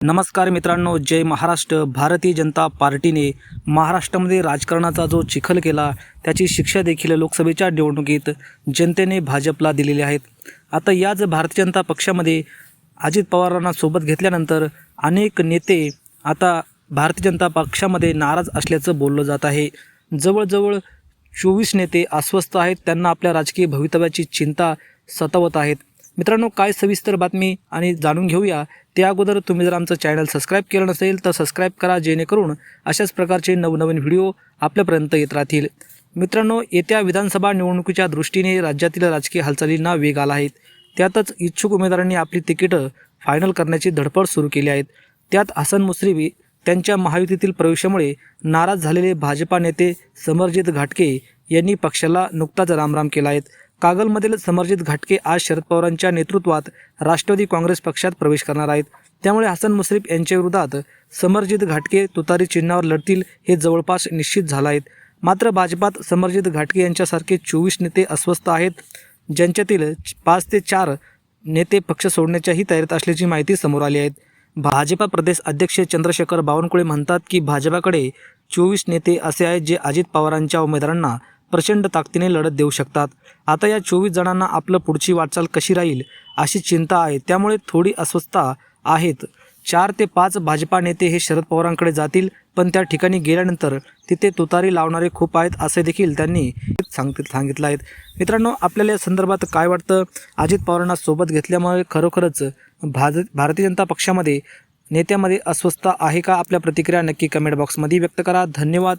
नमस्कार मित्रांनो जय महाराष्ट्र. भारतीय जनता पार्टीने महाराष्ट्रामध्ये राजकारणाचा जो चिखल केला त्याची शिक्षा देखील लोकसभेच्या निवडणुकीत जनतेने भाजपला दिलेली आहेत. आता याच भारतीय जनता पक्षामध्ये अजित पवारांना सोबत घेतल्यानंतर अनेक नेते आता भारतीय जनता पक्षामध्ये नाराज असल्याचं बोललं जात आहे. जवळजवळ चोवीस नेते अस्वस्थ आहेत त्यांना आपल्या राजकीय भवितव्याची चिंता सतावत आहेत. मित्रांनो काय सविस्तर बातमी आणि जाणून घेऊया त्या अगोदर तुम्ही जर आमचं चॅनल सबस्क्राईब केलं नसेल तर सबस्क्राईब करा जेणेकरून अशाच प्रकारचे नवनवीन व्हिडिओ आपल्यापर्यंत येत राहतील. मित्रांनो येत्या विधानसभा निवडणुकीच्या दृष्टीने राज्यातील राजकीय हालचालींना वेग आला आहे त्यातच इच्छुक उमेदवारांनी आपली तिकीटं फायनल करण्याची धडपड सुरू केली आहेत. त्यात हसन मुश्रीफ त्यांच्या महायुतीतील प्रवेशामुळे नाराज झालेले भाजपा नेते समरजित घाटके यांनी पक्षाला नुकताच रामराम केला आहे. कागलमधील समरजित घाटके आज शरद पवारांच्या नेतृत्वात राष्ट्रवादी काँग्रेस पक्षात प्रवेश करणार आहेत. त्यामुळे हसन मुश्रीफ यांच्या विरोधात समरजित घाटके तुतारी चिन्हावर लढतील हे जवळपास निश्चित झालं आहेत मात्र भाजपात समरजित घाटके यांच्यासारखे चोवीस नेते अस्वस्थ आहेत ज्यांच्यातील पाच ते चार नेते पक्ष सोडण्याच्याही तयारीत असल्याची माहिती समोर आली आहे. भाजपा प्रदेश अध्यक्ष चंद्रशेखर बावनकुळे म्हणतात की भाजपाकडे चोवीस नेते असे आहेत जे अजित पवारांच्या उमेदवारांना प्रचंड ताकदीने लढत देऊ शकतात. आता या चोवीस जणांना आपलं पुढची वाटचाल कशी राहील अशी चिंता आहे. त्यामुळे थोडी अस्वस्थता आहेत. चार ते पाच भाजपा नेते हे शरद पवारांकडे जातील पण त्या ठिकाणी गेल्यानंतर तिथे तुतारी लावणारे खूप आहेत असे देखील त्यांनी सांग सांगितलं आहेत मित्रांनो आपल्याला या संदर्भात काय वाटतं? अजित पवारांना सोबत घेतल्यामुळे खरोखरच भाज भारतीय जनता पक्षामध्ये नेत्यामध्ये अस्वस्थता आहे का? आपल्या प्रतिक्रिया नक्की कमेंट बॉक्समध्ये व्यक्त करा. धन्यवाद.